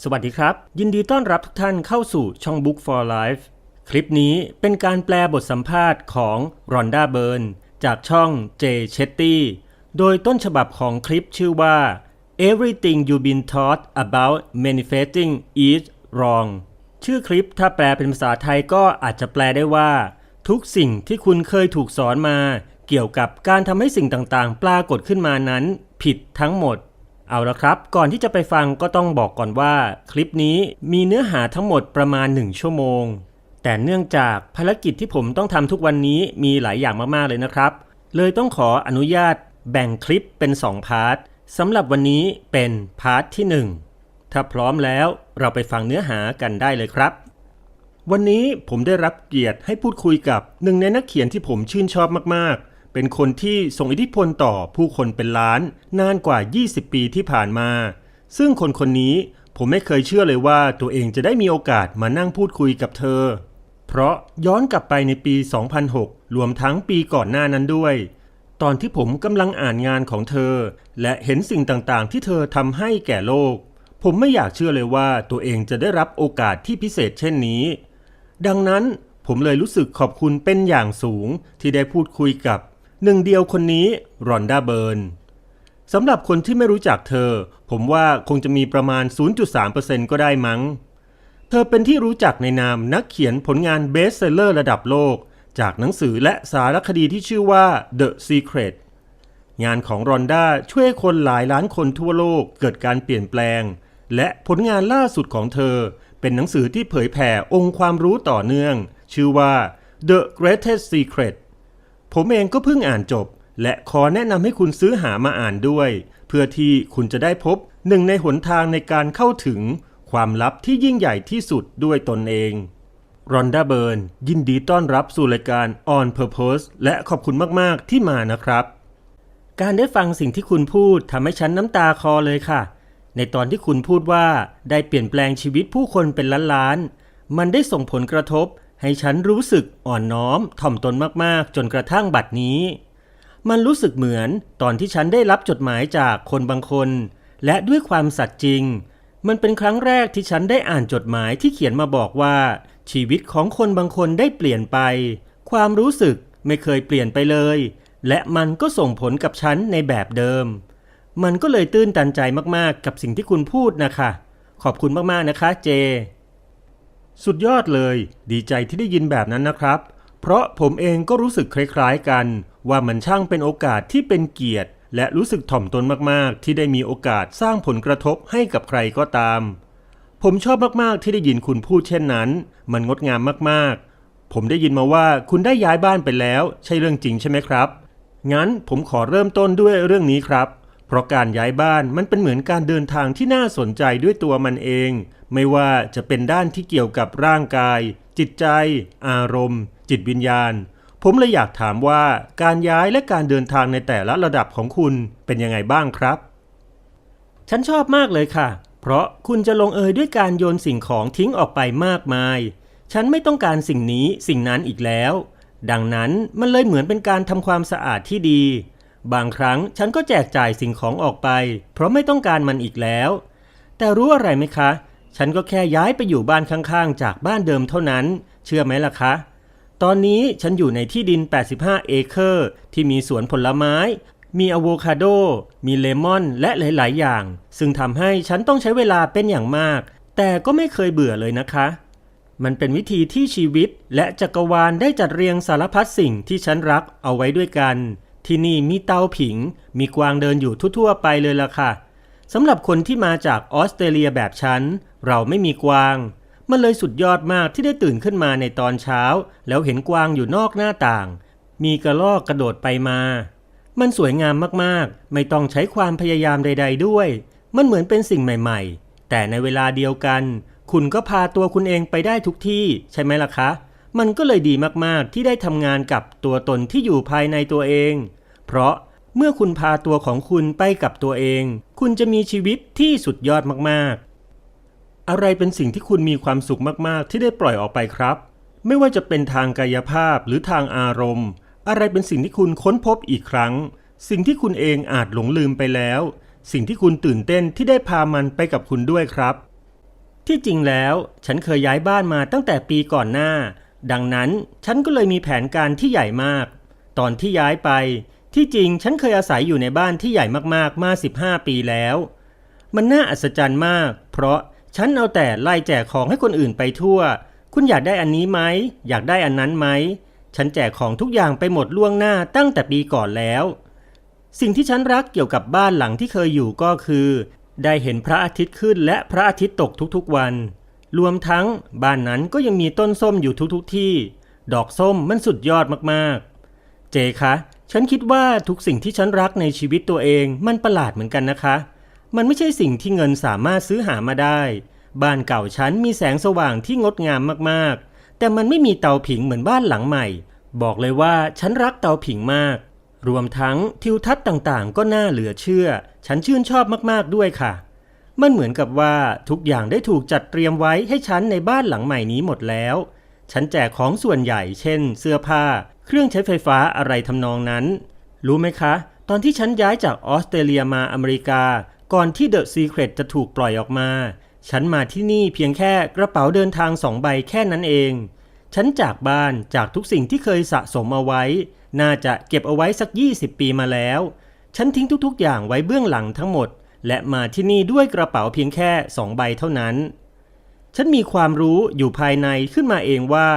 สวัสดีครับ ยินดีต้อนรับทุกท่านเข้าสู่ช่อง Book for Life คลิปนี้เป็นการแปลบทสัมภาษณ์ของรอนด้าเบิร์นจากช่อง J Chetty โดยต้นฉบับของคลิปชื่อว่า Everything you've been taught about manifesting is wrong ชื่อคลิปถ้าแปลเป็นภาษาไทยก็อาจจะแปลได้ว่า ทุกสิ่งที่คุณเคยถูกสอนมา เกี่ยวกับการทำให้สิ่งต่างๆ ปรากฏขึ้นมานั้น ผิดทั้งหมด เอาละครับ ก่อนที่จะไปฟังก็ต้องบอกก่อนว่า คลิปนี้มีเนื้อหาทั้งหมดประมาณ 1 ชั่วโมง แต่เนื่องจากภารกิจที่ผมต้องทำทุกวันนี้มีหลายอย่างมากๆเลยนะครับ เลยต้องขออนุญาตแบ่งคลิปเป็น 2 พาร์ทสำหรับวันนี้เป็นพาร์ทที่ 1 ถ้าพร้อมแล้วเราไปฟังเนื้อหากันได้เลยครับ วันนี้ผมได้รับเกียรติให้พูดคุยกับหนึ่งในนักเขียนที่ผมชื่นชอบมากๆ เป็นคนที่ส่งอิทธิพลต่อผู้คนเป็นล้าน นานกว่า 20 ปีที่ผ่านมา ซึ่งคนคนนี้ผมไม่เคยเชื่อเลยว่าตัวเองจะได้มีโอกาสมานั่งพูดคุยกับเธอ เพราะย้อนกลับไปในปี 2006 รวมทั้งปีก่อนหน้านั้นด้วย ตอนที่ผมกำลังอ่านงานของเธอ และเห็นสิ่งต่างๆ ที่เธอทำให้แก่โลก ผมไม่อยากเชื่อเลยว่าตัวเองจะได้รับโอกาสที่พิเศษเช่นนี้ ดังนั้นผมเลยรู้สึกขอบคุณเป็นอย่างสูงที่ได้พูดคุยกับ หนึ่งเดียวคนนี้รอนด้าเบิร์นสำหรับคนที่ไม่รู้จักเธอ ผมว่าคงจะมีประมาณ 0.3%ก็ได้มั้ง เธอเป็นที่รู้จักในนามนักเขียนผลงานเบสเซลเลอร์ระดับโลก จากหนังสือและสารคดีที่ชื่อว่า The Secret งานของรอนด้าช่วยคนหลายล้านคนทั่วโลกเกิดการเปลี่ยนแปลง และผลงานล่าสุดของเธอ เป็นหนังสือที่เผยแผ่องค์ความรู้ต่อเนื่อง ชื่อว่า The Greatest Secret ผมเองก็เพิ่งอ่านจบ และขอแนะนำให้คุณซื้อหามาอ่านด้วย เพื่อที่คุณจะได้พบหนึ่งในหนทางในการเข้าถึง ความลับที่ยิ่งใหญ่ที่สุดด้วยตนเองรอนด้าเบิร์นยินดีต้อนรับสู่รายการ On Purpose และขอบคุณมากๆที่มานะครับ การได้ฟังสิ่งที่คุณพูดทำให้ฉันน้ำตาคลอเลยค่ะ ในตอนที่คุณพูดว่าได้เปลี่ยนแปลงชีวิตผู้คนเป็นล้านๆ มันได้ส่งผลกระทบ ให้ฉันรู้สึกอ่อนน้อมถ่อมตนมากๆ จนกระทั่งบัดนี้ มันรู้สึกเหมือนตอนที่ฉันได้รับจดหมายจากคนบางคน และด้วยความสัตย์จริง มันเป็นครั้งแรกที่ฉันได้อ่านจดหมายที่เขียนมาบอกว่า ชีวิตของคนบางคนได้เปลี่ยนไป ความรู้สึกไม่เคยเปลี่ยนไปเลย และมันก็ส่งผลกับฉันในแบบเดิม มันก็เลยตื้นตันใจมากๆ กับสิ่งที่คุณพูดนะคะ ขอบคุณมากๆนะคะเจ สุดยอดเลย ดีใจที่ได้ยินแบบนั้นนะครับ เพราะผมเองก็รู้สึกคล้ายๆกัน ว่ามันช่างเป็นโอกาสที่เป็นเกียรติ และรู้สึกถ่อมตนมากๆ ที่ได้มีโอกาสสร้างผลกระทบให้กับใครก็ตาม ผมชอบมากๆที่ได้ยินคุณพูดเช่นนั้น มันงดงามมากๆ ผมได้ยินมาว่าคุณได้ย้ายบ้านไปแล้ว ใช่เรื่องจริงใช่ไหมครับ งั้นผมขอเริ่มต้นด้วยเรื่องนี้ครับ เพราะการย้ายบ้านมันเป็นเหมือนการเดินทางที่น่าสนใจด้วยตัวมันเอง ไม่ว่าจะเป็นด้านที่เกี่ยวกับร่างกาย จิตใจ อารมณ์ จิตวิญญาณ ผมเลยอยากถามว่าการย้ายและการเดินทางในแต่ละระดับของคุณเป็นยังไงบ้างครับ ฉันชอบมากเลยค่ะ เพราะคุณจะลงเอยด้วยการโยนสิ่งของทิ้งออกไปมากมาย ฉันไม่ต้องการสิ่งนี้สิ่งนั้นอีกแล้ว ดังนั้นมันเลยเหมือนเป็นการทำความสะอาดที่ดี บางครั้งฉันก็แจกจ่ายสิ่งของออกไป เพราะไม่ต้องการมันอีกแล้ว แต่รู้อะไรไหมคะ ฉันก็แค่ย้ายไปอยู่บ้านข้างๆ จากบ้านเดิมเท่านั้น เชื่อไหมล่ะคะ ตอนนี้ฉันอยู่ในที่ดิน 85 เอเคอร์ ที่มีสวนผลไม้ มีอะโวคาโด มีเลมอนและหลาย ๆ อย่าง ซึ่งทำให้ฉันต้องใช้เวลาเป็นอย่างมาก แต่ก็ไม่เคยเบื่อเลยนะคะมันเป็นวิธีที่ชีวิตและจักรวาลได้จัดเรียงสารพัดสิ่งที่ฉันรักเอาไว้ด้วยกัน ที่นี่มีเตาผิง มีกวางเดินอยู่ทั่วๆไปเลยล่ะค่ะสำหรับคนที่มาจากออสเตรเลียแบบฉัน เราไม่มีกวาง มันเลยสุดยอดมากที่ได้ตื่นขึ้นมาในตอนเช้า แล้วเห็นกวางอยู่นอกหน้าต่าง มีกระรอกกระโดดไปมา มันสวยงามมากๆ ไม่ต้องใช้ความพยายามใด ๆ ด้วย มันเหมือนเป็นสิ่งใหม่ ๆ แต่ในเวลาเดียวกัน คุณก็พาตัวคุณเองไปได้ทุกที่ใช่ไหมล่ะคะ มันก็เลยดีมากๆที่ได้ทำงานกับตัวตนที่อยู่ภายในตัวเอง เพราะเมื่อคุณพาตัวของคุณไปกับตัวเอง คุณจะมีชีวิตที่สุดยอดมากๆ อะไรเป็นสิ่งที่คุณมีความสุขมากๆ ที่ได้ปล่อยออกไปครับ ไม่ว่าจะเป็นทางกายภาพหรือทางอารมณ์ อะไรเป็นสิ่งที่คุณค้นพบอีกครั้ง สิ่งที่คุณเองอาจหลงลืมไปแล้ว สิ่งที่คุณตื่นเต้นที่ได้พามันไปกับคุณด้วยครับ ที่จริงแล้ว ฉันเคยย้ายบ้านมาตั้งแต่ปีก่อนหน้า ดังนั้นฉันก็เลยมีแผนการที่ใหญ่มาก ตอนที่ย้ายไป ที่จริงฉันเคยอาศัยอยู่ในบ้านที่ใหญ่มากๆ มา 15 ปีแล้ว มันน่าอัศจรรย์มาก เพราะฉันเอาแต่ไล่แจกของให้คนอื่นไปทั่ว คุณอยากได้อันนี้ไหม อยากได้อันนั้นไหม ฉันแจกของทุกอย่างไปหมดล่วงหน้าตั้งแต่ปีก่อนแล้ว สิ่งที่ฉันรักเกี่ยวกับบ้านหลังที่เคยอยู่ก็คือ ได้เห็นพระอาทิตย์ขึ้นและพระอาทิตย์ตกทุกๆวัน รวมทั้งบ้านนั้นก็ยังมีต้นส้มอยู่ทุกๆที่ ดอกส้มมันสุดยอดมากๆ เจคะ ฉันคิดว่าทุกสิ่งที่ฉันรักในชีวิตตัวเองมันประหลาดเหมือนกันนะคะ มันไม่ใช่สิ่งที่เงินสามารถซื้อหามาได้ บ้านเก่าฉันมีแสงสว่างที่งดงามมากๆ แต่มันไม่มีเตาผิงเหมือนบ้านหลังใหม่ บอกเลยว่าฉันรักเตาผิงมาก รวมทั้งทิวทัศน์ต่างๆ ก็น่าเหลือเชื่อ ฉันชื่นชอบมากๆด้วยค่ะ มันเหมือนกับว่าทุกอย่างได้ถูกจัดเตรียมไว้ให้ฉันในบ้านหลังใหม่นี้หมดแล้ว ฉันแจกของส่วนใหญ่ เช่น เสื้อผ้า เครื่องใช้ไฟฟ้าอะไรทำนองนั้น รู้ไหมคะ ตอนที่ฉันย้ายจากออสเตรเลียมาอเมริกา ก่อนที่เดอะซีเครตจะถูกปล่อยออกมา ฉันมาที่นี่เพียงแค่กระเป๋าเดินทางสองใบแค่นั้นเอง ฉันจากบ้านจากทุกสิ่งที่เคยสะสมเอาไว้ น่าจะเก็บเอาไว้สัก 20 ปีมาแล้ว ฉันทิ้งทุกๆ อย่างไว้เบื้องหลังทั้งหมด และมาที่นี่ด้วยกระเป๋าเพียงแค่สองใบเท่านั้น ฉันมีความรู้อยู่ภายในขึ้นมาเองว่า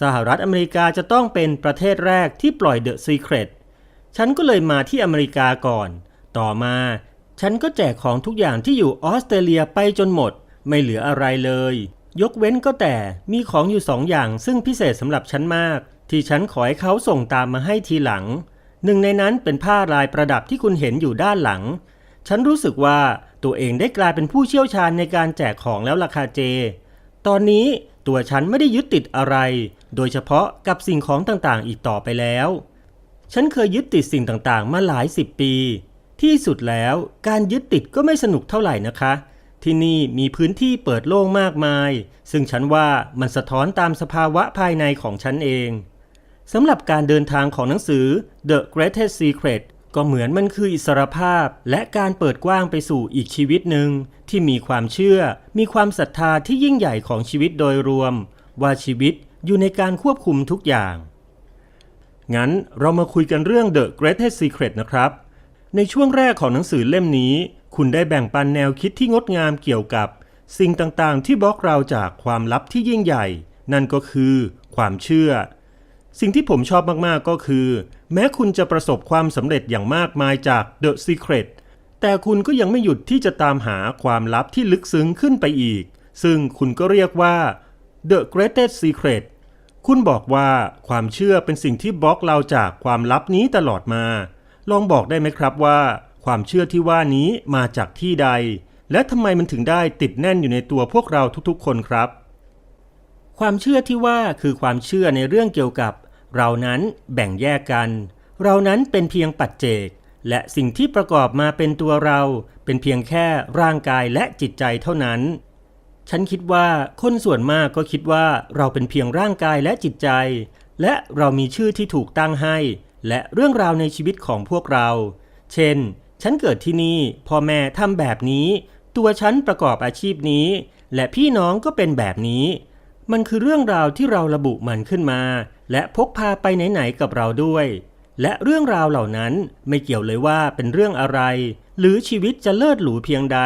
สหรัฐอเมริกาจะต้องเป็นประเทศแรกที่ปล่อยเดอะซีเครตฉันก็เลยมาที่อเมริกาก่อน ต่อมา ฉันก็แจกของทุกอย่างที่อยู่ออสเตรเลียไปจนหมด ไม่เหลืออะไรเลย ยกเว้นก็แต่มีของอยู่สองอย่างซึ่งพิเศษสำหรับฉันมาก ที่ฉันขอให้เขาส่งตามมาให้ทีหลัง หนึ่งในนั้นเป็นผ้าลายประดับที่คุณเห็นอยู่ด้านหลัง ฉันรู้สึกว่าตัวเองได้กลายเป็นผู้เชี่ยวชาญในการแจกของแล้วล่ะค่ะเจ ตอนนี้ตัวฉันไม่ได้ยึดติดอะไร โดยเฉพาะกับสิ่งของต่างๆ อีกต่อไปแล้ว ฉันเคยยึดติดสิ่งต่างๆ มาหลายสิบปี ที่สุดแล้วการยึดติดก็ไม่สนุกเท่าไหร่นะคะ ที่นี่มีพื้นที่เปิดโล่งมากมาย ซึ่งฉันว่ามันสะท้อนตามสภาวะภายในของฉันเองสำหรับการเดินทางของหนังสือ The Greatest Secret ก็เหมือนมันคืออิสรภาพ และการเปิดกว้างไปสู่อีกชีวิตหนึ่งที่มีความเชื่อ มีความศรัทธาที่ยิ่งใหญ่ของชีวิตโดยรวม ว่าชีวิตอยู่ในการควบคุมทุกอย่าง งั้นเรามาคุยกันเรื่อง The Greatest Secret นะครับ ในช่วงแรกของหนังสือเล่มนี้ คุณได้แบ่งปันแนวคิดที่งดงามเกี่ยวกับ สิ่งต่างๆ ที่บล็อกเราจากความลับที่ยิ่งใหญ่ นั่นก็คือ ความเชื่อ สิ่งที่ผมชอบมากๆก็คือ แม้คุณจะประสบความสำเร็จอย่างมากมายจาก The Secret แต่คุณก็ยังไม่หยุดที่จะตามหาความลับที่ลึกซึ้งขึ้นไปอีก ซึ่งคุณก็เรียกว่า The Greatest Secret คุณบอกว่าความเชื่อเป็นสิ่งที่บล็อกเราจากความลับนี้ตลอดมา ลองบอกได้ไหมครับว่า ความเชื่อที่ว่านี้มาจากที่ใด และทำไมมันถึงได้ติดแน่นอยู่ในตัวพวกเราทุกๆ คนครับ ความเชื่อที่ว่าคือความเชื่อในเรื่องเกี่ยวกับ เรานั้นแบ่งแยกกัน เรานั้นเป็นเพียงปัจเจก และสิ่งที่ประกอบมาเป็นตัวเราเป็นเพียงแค่ร่างกายและจิตใจเท่านั้น ฉันคิดว่าคนส่วนมากก็คิดว่าเราเป็นเพียงร่างกายและจิตใจ และเรามีชื่อที่ถูกตั้งให้ และเรื่องราวในชีวิตของพวกเรา เช่น ฉันเกิดที่นี่พ่อแม่ทำแบบนี้ ตัวฉันประกอบอาชีพนี้ และพี่น้องก็เป็นแบบนี้ มันคือเรื่องราวที่เราระบุมันขึ้นมา และพกพาไปไหนๆกับเราด้วย และเรื่องราวเหล่านั้นไม่เกี่ยวเลยว่าเป็นเรื่องอะไร หรือชีวิตจะเลิศหรูเพียงใด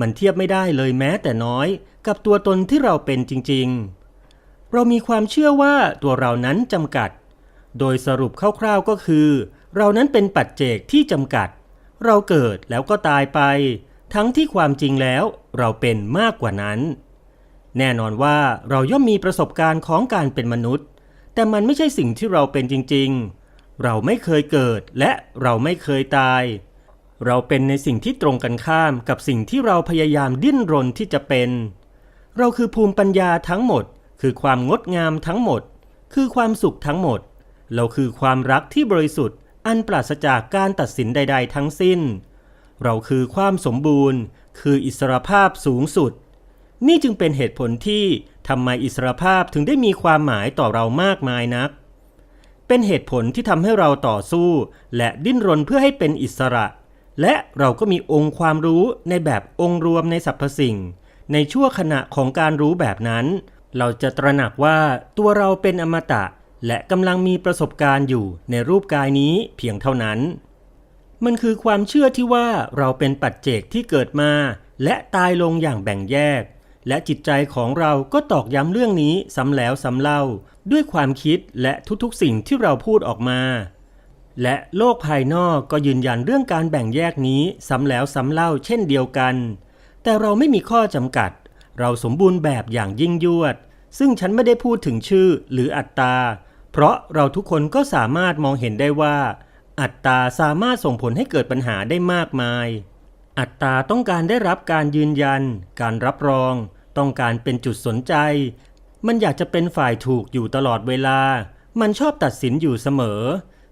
มันเทียบไม่ได้เลยแม้แต่น้อย กับตัวตนที่เราเป็นจริง ๆ เรามีความเชื่อว่าตัวเรานั้นจำกัด โดยสรุปคร่าวๆก็คือ เรานั้นเป็นปัจเจกที่จำกัด เราเกิดแล้วก็ตายไป ทั้งที่ความจริงแล้วเราเป็นมากกว่านั้นแน่นอนว่าเราย่อมมีประสบการณ์ของการเป็นมนุษย์ แต่มันไม่ใช่สิ่งที่เราเป็นจริงๆ เราไม่เคยเกิดและเราไม่เคยตาย เราเป็นในสิ่งที่ตรงกันข้ามกับสิ่งที่เราพยายามดิ้นรนที่จะเป็น เราคือภูมิปัญญาทั้งหมด คือความงดงามทั้งหมด คือความสุขทั้งหมด เราคือความรักที่บริสุทธิ์ อันปราศจากการตัดสินใด ๆ ทั้งสิ้น เราคือความสมบูรณ์ คืออิสรภาพสูงสุด นี่จึงเป็นเหตุผลที่ทำไมอิสรภาพถึงได้มีความหมายต่อเรามากมายนัก เป็นเหตุผลที่ทำให้เราต่อสู้ และดิ้นรนเพื่อให้เป็นอิสระ และเราก็มีองค์ความรู้ในแบบองค์รวมในสรรพสิ่ง ในชั่วขณะของการรู้แบบนั้น เราจะตระหนักว่าตัวเราเป็นอมตะ และกำลังมีประสบการณ์อยู่ในรูปกายนี้เพียงเท่านั้น มันคือความเชื่อที่ว่าเราเป็นปัจเจกที่เกิดมา และตายลงอย่างแบ่งแยก และจิตใจของเราก็ตอกย้ำเรื่องนี้ซ้ำแล้วซ้ำเล่า ด้วยความคิดและทุกๆสิ่งที่เราพูดออกมา และโลกภายนอกก็ยืนยันเรื่องการแบ่งแยกนี้ซ้ำแล้วซ้ำเล่าเช่นเดียวกัน แต่เราไม่มีข้อจำกัด เราสมบูรณ์แบบอย่างยิ่งยวด ซึ่งฉันไม่ได้พูดถึงชื่อหรืออัตตา เพราะเราทุกคนก็สามารถมองเห็นได้ว่า อัตตาสามารถส่งผลให้เกิดปัญหาได้มากมาย อัตตาต้องการได้รับการยืนยัน การรับรอง ต้องการเป็นจุดสนใจ มันอยากจะเป็นฝ่ายถูกอยู่ตลอดเวลา มันชอบตัดสินอยู่เสมอ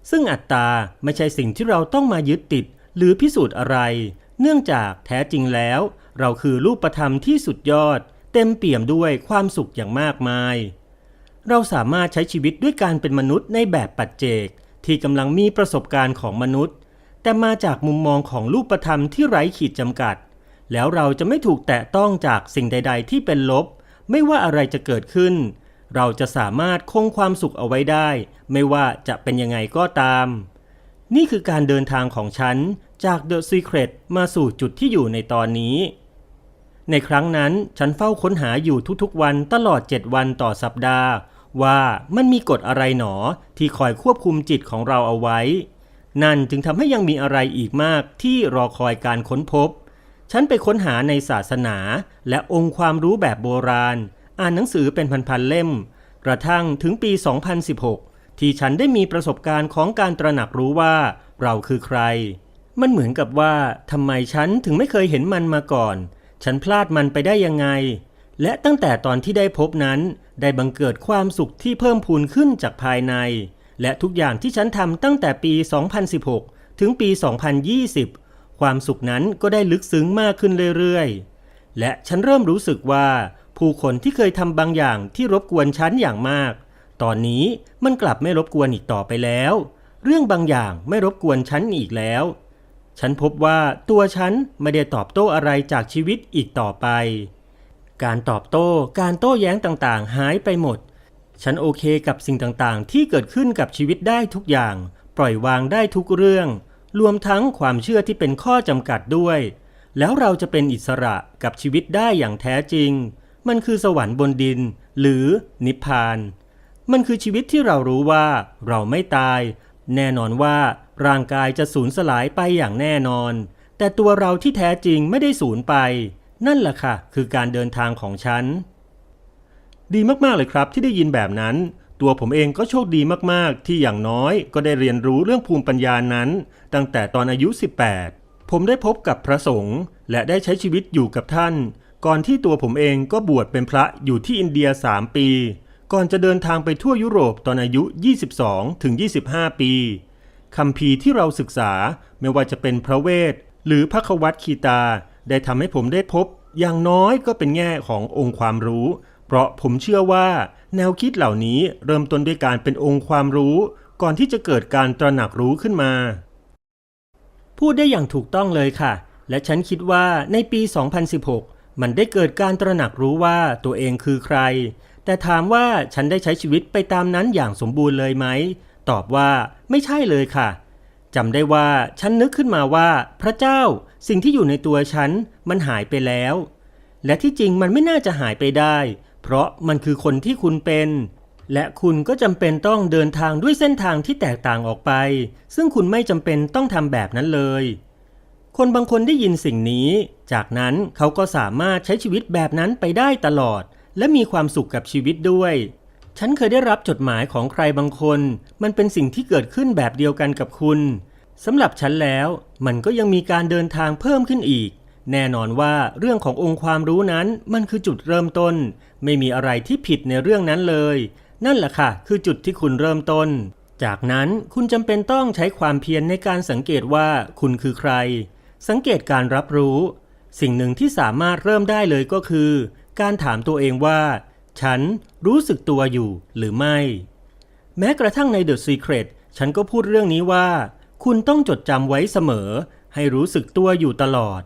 ซึ่งอัตตาไม่ใช่สิ่งที่เราต้องมายึดติด หรือพิสูจน์อะไร เนื่องจากแท้จริงแล้ว เราคือรูปธรรมที่สุดยอด เต็มเปี่ยมด้วยความสุขอย่างมากมาย เราสามารถใช้ชีวิตด้วยการเป็นมนุษย์ในแบบปัจเจกที่กำลังมีประสบการณ์ของมนุษย์ แต่มาจากมุมมองของรูปธรรมที่ไร้ขีดจำกัด แล้วเราจะไม่ถูกแตะต้องจากสิ่งใด ๆ ที่เป็นลบ ไม่ว่าอะไรจะเกิดขึ้น เราจะสามารถคงความสุขเอาไว้ได้ ไม่ว่าจะเป็นยังไงก็ตาม นี่คือการเดินทางของฉันจาก The Secret มาสู่จุดที่อยู่ในตอนนี้ ในครั้งนั้นฉันเฝ้าค้นหาอยู่ทุกๆ วันตลอด 7 วันต่อสัปดาห์ ว่ามันมีกฎอะไรหนอที่คอยควบคุมจิตของเราเอาไว้ นั่นจึงทำให้ยังมีอะไรอีกมากที่รอคอยการค้นพบ ฉันไปค้นหาในศาสนาและองค์ความรู้แบบโบราณ อ่านหนังสือเป็นพันๆเล่ม กระทั่งถึงปี 2016 ที่ฉันได้มีประสบการณ์ของการตระหนักรู้ว่าเราคือใคร มันเหมือนกับว่าทำไมฉันถึงไม่เคยเห็นมันมาก่อน ฉันพลาดมันไปได้ยังไง และตั้งแต่ตอนที่ได้พบนั้น ได้บังเกิดความสุขที่เพิ่มพูนขึ้นจากภายใน และทุกอย่างที่ฉันทำตั้งแต่ปี 2016 ถึงปี 2020 ความสุขนั้นก็ได้ลึกซึ้งมากขึ้นเรื่อยๆ และฉันเริ่มรู้สึกว่า ผู้คนที่เคยทำบางอย่างที่รบกวนฉันอย่างมาก ตอนนี้มันกลับไม่รบกวนอีกต่อไปแล้ว เรื่องบางอย่างไม่รบกวนฉันอีกแล้ว ฉันพบว่าตัวฉันไม่ได้ตอบโต้อะไรจากชีวิตอีกต่อไป การตอบโต้การโต้แย้งต่างๆ หายไปหมด ฉันโอเคกับสิ่งต่างๆ ที่เกิดขึ้นกับชีวิตได้ทุกอย่าง ปล่อยวางได้ทุกเรื่อง รวมทั้งความเชื่อที่เป็นข้อจำกัดด้วย แล้วเราจะเป็นอิสระกับชีวิตได้อย่างแท้จริง มันคือสวรรค์บนดิน หรือนิพพาน มันคือชีวิตที่เรารู้ว่า เราไม่ตาย แน่นอนว่าร่างกายจะสูญสลายไปอย่างแน่นอน แต่ตัวเราที่แท้จริงไม่ได้สูญไป นั่นแหละค่ะ คือการเดินทางของฉัน ดีมากๆเลยครับที่ได้ยินแบบนั้น ตัวผมเองก็โชคดีมากๆ ที่อย่างน้อยก็ได้เรียนรู้เรื่องภูมิปัญญานั้น ตั้งแต่ตอนอายุ 18 ผมได้พบกับพระสงฆ์และได้ใช้ชีวิตอยู่กับท่าน ก่อนที่ตัวผมเองก็บวชเป็นพระอยู่ที่อินเดีย 3 ปี ก่อนจะเดินทางไปทั่วยุโรปตอนอายุ 22ถึง25 ปีคำพีที่เราศึกษาไม่ว่าจะเป็นพระเวท หรือพระควัตคีตา ได้ทำให้ผมได้พบอย่างน้อยก็เป็นแง่ขององค์ความรู้ เพราะผมเชื่อว่าแนวคิดเหล่านี้เริ่มต้นด้วยการเป็นองค์ความรู้ ก่อนที่จะเกิดการตระหนักรู้ขึ้นมา พูดได้อย่างถูกต้องเลยค่ะ และฉันคิดว่าในปี 2016 มันได้เกิดการตระหนักรู้ว่าตัวเองคือใคร แต่ถามว่าฉันได้ใช้ชีวิตไปตามนั้นอย่างสมบูรณ์เลยไหม ตอบว่าไม่ใช่เลยค่ะจำได้ว่าฉันนึกขึ้นมาว่า พระเจ้าสิ่งที่อยู่ในตัวฉันมันหายไปแล้ว และที่จริงมันไม่น่าจะหายไปได้ เพราะมันคือคนที่คุณเป็น และคุณก็จำเป็นต้องเดินทางด้วยเส้นทางที่แตกต่างออกไป ซึ่งคุณไม่จำเป็นต้องทำแบบนั้นเลย คนบางคนได้ยินสิ่งนี้ จากนั้นเขาก็สามารถใช้ชีวิตแบบนั้นไปได้ตลอด และมีความสุขกับชีวิตด้วย ฉันเคยได้รับจดหมายของใครบางคน มันเป็นสิ่งที่เกิดขึ้นแบบเดียวกันกับคุณสำหรับฉันแล้ว มันก็ยังมีการเดินทางเพิ่มขึ้นอีก แน่นอนว่าเรื่องขององค์ความรู้นั้นมันคือจุดเริ่มต้น ไม่มีอะไรที่ผิดในเรื่องนั้นเลย นั่นแหละค่ะ คือจุดที่คุณเริ่มต้น จากนั้นคุณจำเป็นต้องใช้ความเพียรในการสังเกตว่าคุณคือใคร สังเกตการรับรู้ สิ่งหนึ่งที่สามารถเริ่มได้เลยก็คือ การถามตัวเองว่า ฉันรู้สึกตัวอยู่หรือไม่ แม้กระทั่งใน The Secret ฉันก็พูดเรื่องนี้ว่า คุณต้องจดจำไว้เสมอ ให้รู้สึกตัวอยู่ตลอด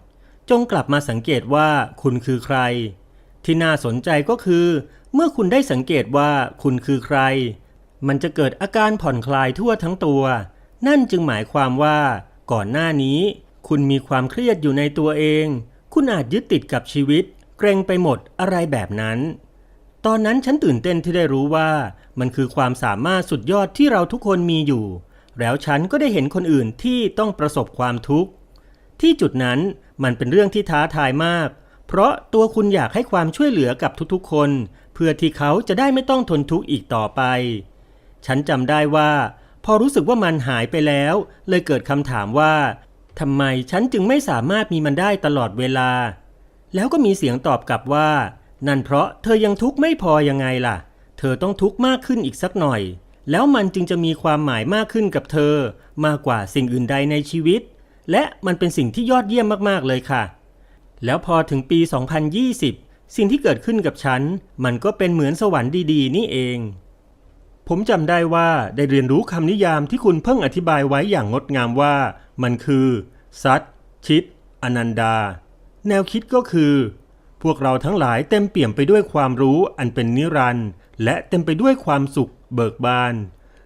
จงกลับมาสังเกตว่าคุณคือใคร ที่น่าสนใจก็คือ เมื่อคุณได้สังเกตว่าคุณคือใคร มันจะเกิดอาการผ่อนคลายทั่วทั้งตัว นั่นจึงหมายความว่าก่อนหน้านี้ คุณมีความเครียดอยู่ในตัวเอง คุณอาจยึดติดกับชีวิต เกรงไปหมดอะไรแบบนั้น ตอนนั้นฉันตื่นเต้นที่ได้รู้ว่า มันคือความสามารถสุดยอดที่เราทุกคนมีอยู่ แล้วฉันก็ได้เห็นคนอื่นที่ต้องประสบความทุกข์ ที่จุดนั้น มันเป็นเรื่องที่ท้าทายมาก เพราะตัวคุณอยากให้ความช่วยเหลือกับทุกๆคน เพื่อที่เขาจะได้ไม่ต้องทนทุกข์อีกต่อไป ฉันจำได้ว่า พอรู้สึกว่ามันหายไปแล้ว เลยเกิดคำถามว่าทำไมฉันจึงไม่สามารถมีมันได้ตลอดเวลา แล้วก็มีเสียงตอบกลับว่า นั่นเพราะเธอยังทุกข์ไม่พอยังไงล่ะ เธอต้องทุกข์มากขึ้นอีกสักหน่อย แล้วมันจึงจะมีความหมายมากขึ้นกับเธอ มากกว่าสิ่งอื่นใดในชีวิต และมันเป็นสิ่งที่ยอดเยี่ยมมากๆเลยค่ะ แล้วพอถึงปี 2020 สิ่งที่เกิดขึ้นกับฉัน มันก็เป็นเหมือนสวรรค์ดีๆ นี่เอง ผมจำได้ว่าได้เรียนรู้คำนิยามที่คุณเพิ่งอธิบายไว้อย่างงดงามว่า มันคือซัตชิตอนันดา แนวคิดก็คือ พวกเราทั้งหลายเต็มเปี่ยมไปด้วยความรู้อันเป็นนิรันดร์และเต็มไปด้วยความสุขเบิกบาน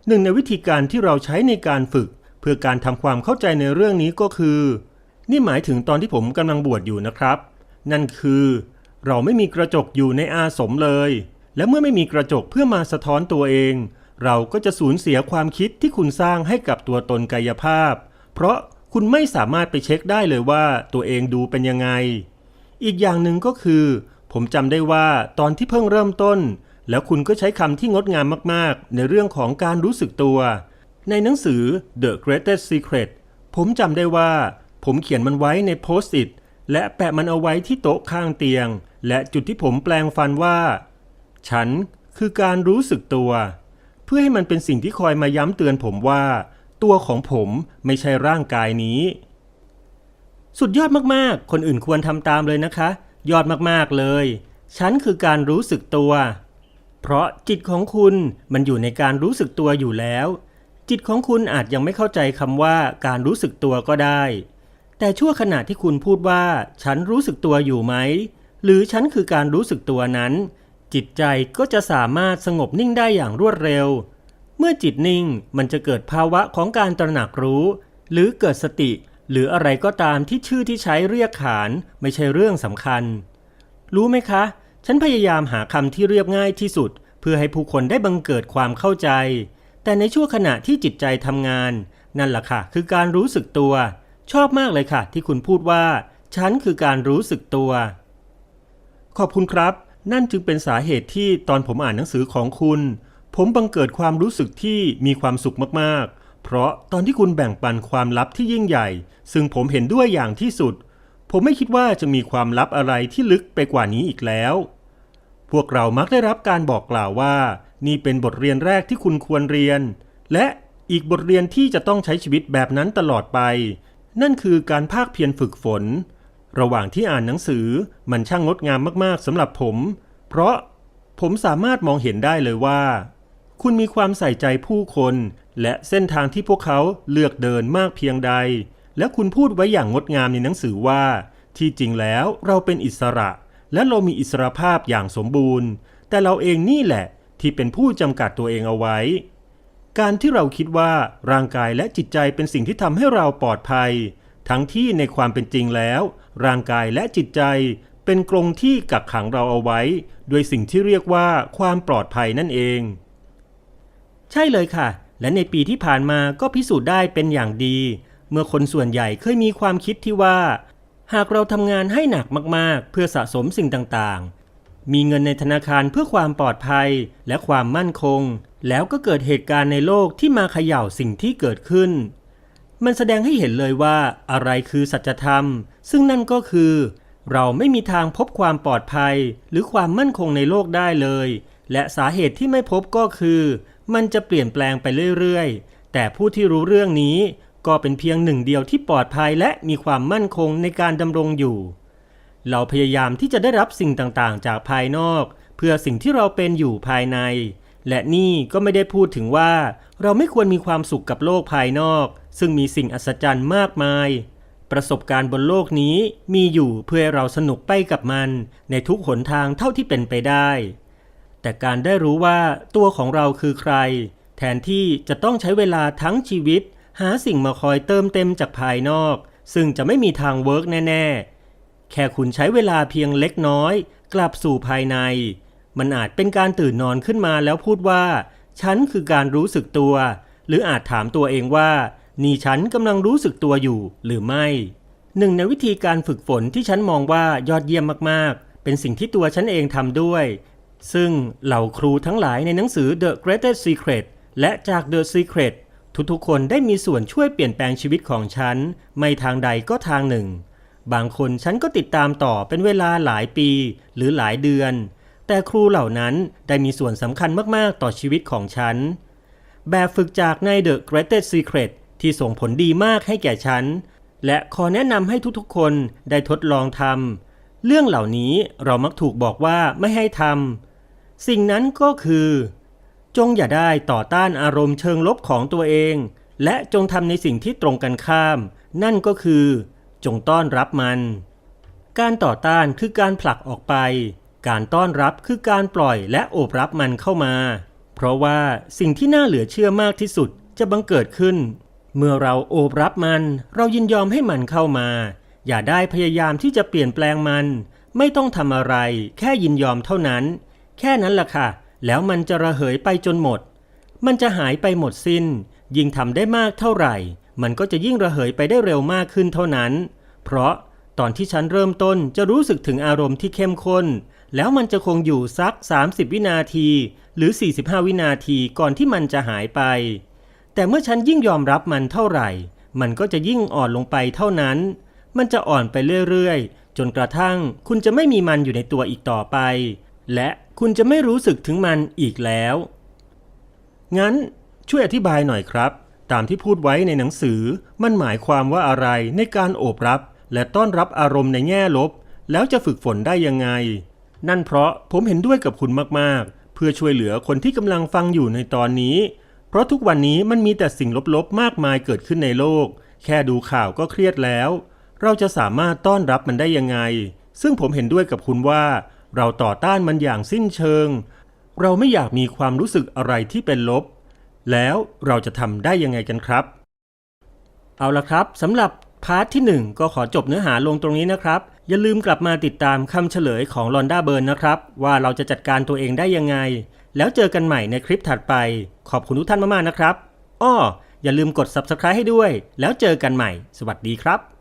หนึ่งในวิธีการที่เราใช้ในการฝึก เพื่อการทำความเข้าใจในเรื่องนี้ก็คือ นี่หมายถึงตอนที่ผมกำลังบวชอยู่นะครับ นั่นคือ เราไม่มีกระจกอยู่ในอาสมเลย และเมื่อไม่มีกระจกเพื่อมาสะท้อนตัวเอง เราก็จะสูญเสียความคิดที่คุณสร้างให้กับตัวตนกายภาพ เพราะคุณไม่สามารถไปเช็คได้เลยว่าตัวเองดูเป็นยังไง อีกอย่างหนึ่งก็คือ ผมจำได้ว่าตอนที่เพิ่งเริ่มต้น แล้วคุณก็ใช้คำที่งดงามมากๆ ในเรื่องของการรู้สึกตัว ในหนังสือ The Greatest Secret ผมจำได้ว่า ผมเขียนมันไว้ในโพสต์อิทและแปะมันเอาไว้ที่โต๊ะข้างเตียง และจุดที่ผมแปลงฟันว่า ฉันคือการรู้สึกตัว เพื่อให้มันเป็นสิ่งที่คอยมาย้ำเตือนผมว่า ตัวของผมไม่ใช่ร่างกายนี้ สุดยอดมากๆ คนอื่นควรทำตามเลยนะคะ ยอดมากๆเลย ฉันคือการรู้สึกตัว เพราะจิตของคุณมันอยู่ในการรู้สึกตัวอยู่แล้ว จิตของคุณอาจยังไม่เข้าใจคำว่าการรู้สึกตัวก็ได้ แต่ชั่วขณะที่คุณพูดว่า ฉันรู้สึกตัวอยู่ไหม หรือฉันคือการรู้สึกตัวนั้น จิตใจก็จะสามารถสงบนิ่งได้อย่างรวดเร็ว เมื่อจิตนิ่งมันจะเกิดภาวะของการตระหนักรู้ หรือเกิดสติ หรืออะไรก็ตามที่ชื่อที่ใช้เรียกขานไม่ใช่เรื่องสำคัญ รู้ไหมคะ ฉันพยายามหาคำที่เรียบง่ายที่สุด เพื่อให้ผู้คนได้บังเกิดความเข้าใจ แต่ในช่วงขณะที่จิตใจทำงาน นั่นแหละค่ะ คือการรู้สึกตัว ชอบมากเลยค่ะ ที่คุณพูดว่า ฉันคือการรู้สึกตัว ขอบคุณครับ นั่นจึงเป็นสาเหตุที่ตอนผมอ่านหนังสือของคุณ ผมบังเกิดความรู้สึกที่มีความสุขมากๆ เพราะตอนที่คุณแบ่งปันความลับที่ยิ่งใหญ่ ซึ่งผมเห็นด้วยอย่างที่สุด ผมไม่คิดว่าจะมีความลับอะไรที่ลึกไปกว่านี้อีกแล้ว พวกเรามักได้รับการบอกกล่าวว่า นี่เป็นบทเรียนแรกที่คุณควรเรียน และอีกบทเรียนที่จะต้องใช้ชีวิตแบบนั้นตลอดไป นั่นคือการภาคเพียรฝึกฝน ระหว่างที่อ่านหนังสือมันช่างงดงามมากๆสำหรับผม เพราะผมสามารถมองเห็นได้เลยว่า คุณมีความใส่ใจผู้คน และเส้นทางที่พวกเขาเลือกเดินมากเพียงใด และคุณพูดไว้อย่างงดงามในหนังสือว่า ที่จริงแล้วเราเป็นอิสระ และเรามีอิสรภาพอย่างสมบูรณ์ แต่เราเองนี่แหละ ที่เป็นผู้จำกัดตัวเองเอาไว้ การที่เราคิดว่าร่างกายและจิตใจเป็นสิ่งที่ทำให้เราปลอดภัย ทั้งที่ในความเป็นจริงแล้ว ร่างกายและจิตใจเป็นกรงที่กักขังเราเอาไว้ ด้วยสิ่งที่เรียกว่าความปลอดภัยนั่นเอง ใช่เลยค่ะ และในปีที่ผ่านมาก็พิสูจน์ได้เป็นอย่างดี เมื่อคนส่วนใหญ่เคยมีความคิดที่ว่า หากเราทำงานให้หนักมากๆ เพื่อสะสมสิ่งต่างๆ มีเงินในธนาคารเพื่อความปลอดภัยและความมั่นคง แล้วก็เกิดเหตุการณ์ในโลกที่มาเขย่าสิ่งที่เกิดขึ้น มันแสดงให้เห็นเลยว่าอะไรคือสัจธรรม ซึ่งนั่นก็คือ เราไม่มีทางพบความปลอดภัย หรือความมั่นคงในโลกได้เลย และสาเหตุที่ไม่พบก็คือ มันจะเปลี่ยนแปลงไปเรื่อยๆ แต่ผู้ที่รู้เรื่องนี้ก็เป็นเพียงหนึ่งเดียวที่ปลอดภัยและมีความมั่นคงในการดำรงอยู่ เราพยายามที่จะได้รับสิ่งต่างๆ จากภายนอก เพื่อสิ่งที่เราเป็นอยู่ภายใน และนี่ก็ไม่ได้พูดถึงว่า เราไม่ควรมีความสุขกับโลกภายนอก ซึ่งมีสิ่งอัศจรรย์มากมาย ประสบการณ์บนโลกนี้มีอยู่เพื่อเราสนุกไปกับมัน ในทุกหนทางเท่าที่เป็นไปได้ แต่การได้รู้ว่าตัวของเราคือใคร แทนที่จะต้องใช้เวลาทั้งชีวิต หาสิ่งมาคอยเติมเต็มจากภายนอก ซึ่งจะไม่มีทางเวิร์กแน่ๆ แค่คุณใช้เวลาเพียงเล็กน้อย กลับสู่ภายใน มันอาจเป็นการตื่นนอนขึ้นมาแล้วพูดว่า ฉันคือการรู้สึกตัว หรืออาจถามตัวเองว่า นี่ฉันกำลังรู้สึกตัวอยู่หรือไม่หนึ่งในวิธีการฝึกฝนที่ฉันมองว่ายอดเยี่ยมมากๆ เป็นสิ่งที่ตัวฉันเองทำด้วย ซึ่งเหล่าครูทั้งหลายในหนังสือ The Greatest Secret และจาก The Secret ทุกๆ คนได้มีส่วนช่วยเปลี่ยนแปลงชีวิตของฉัน ไม่ทางใดก็ทางหนึ่ง บางคนฉันก็ติดตามต่อเป็นเวลาหลายปีหรือหลายเดือน แต่ครูเหล่านั้นได้มีส่วนสำคัญมากๆต่อชีวิตของฉัน แบบฝึกจากใน The Greatest Secret ที่ส่งผลดีมากให้แก่ฉัน และขอแนะนำให้ทุกๆ คนได้ทดลองทำเรื่องเหล่านี้เรามักถูกบอกว่าไม่ให้ทำสิ่งนั้นก็คือ จงอย่าได้ต่อต้านอารมณ์เชิงลบของตัวเอง และจงทำในสิ่งที่ตรงกันข้าม นั่นก็คือ จงต้อนรับมัน การต่อต้านคือการผลักออกไป การต้อนรับคือการปล่อยและโอบรับมันเข้ามา เพราะว่าสิ่งที่น่าเหลือเชื่อมากที่สุดจะบังเกิดขึ้น เมื่อเราโอบรับมัน เรายินยอมให้มันเข้ามา อย่าได้พยายามที่จะเปลี่ยนแปลงมัน ไม่ต้องทำอะไร แค่ยินยอมเท่านั้น แค่นั้นล่ะค่ะ แล้วมันจะระเหยไปจนหมด มันจะหายไปหมดสิ้น ยิ่งทำได้มากเท่าไหร่ มันก็จะยิ่งระเหยไปได้เร็วมากขึ้นเท่านั้น เพราะตอนที่ฉันเริ่มต้นจะรู้สึกถึงอารมณ์ที่เข้มข้น แล้วมันจะคงอยู่สัก 30 วินาที หรือ 45 วินาทีก่อนที่มันจะหายไป แต่เมื่อฉันยิ่งยอมรับมันเท่าไหร่ มันก็จะยิ่งอ่อนลงไปเท่านั้น มันจะอ่อนไปเรื่อยๆ จนกระทั่งคุณจะไม่มีมันอยู่ในตัวอีกต่อไป และคุณจะไม่รู้สึกถึงมันอีกแล้ว งั้นช่วยอธิบายหน่อยครับ ตามที่พูดไว้ในหนังสือ มันหมายความว่าอะไรในการโอบรับ และต้อนรับอารมณ์ในแง่ลบ แล้วจะฝึกฝนได้ยังไง นั่นเพราะผมเห็นด้วยกับคุณมากๆ เพื่อช่วยเหลือคนที่กำลังฟังอยู่ในตอนนี้ เพราะทุกวันนี้มันมีแต่สิ่งลบๆ มากมายเกิดขึ้นในโลก แค่ดูข่าวก็เครียดแล้ว เราจะสามารถต้อนรับมันได้ยังไง ซึ่งผมเห็นด้วยกับคุณว่า เราต่อต้านมันอย่างสิ้นเชิง เราไม่อยากมีความรู้สึกอะไรที่เป็นลบ แล้วเราจะทำได้ยังไงกันครับ เอาละครับสำหรับพาร์ทที่ 1 ก็ขอจบเนื้อหาลงตรงนี้นะครับ อย่าลืมกลับมาติดตามคำเฉลยของลอนด้าเบิร์นนะครับ ว่าเราจะจัดการตัวเองได้ยังไง แล้วเจอกันใหม่ในคลิปถัดไป ขอบคุณทุกท่านมากๆนะครับอ้ออย่าลืมกด subscribe ให้ด้วย แล้วเจอกันใหม่ สวัสดีครับ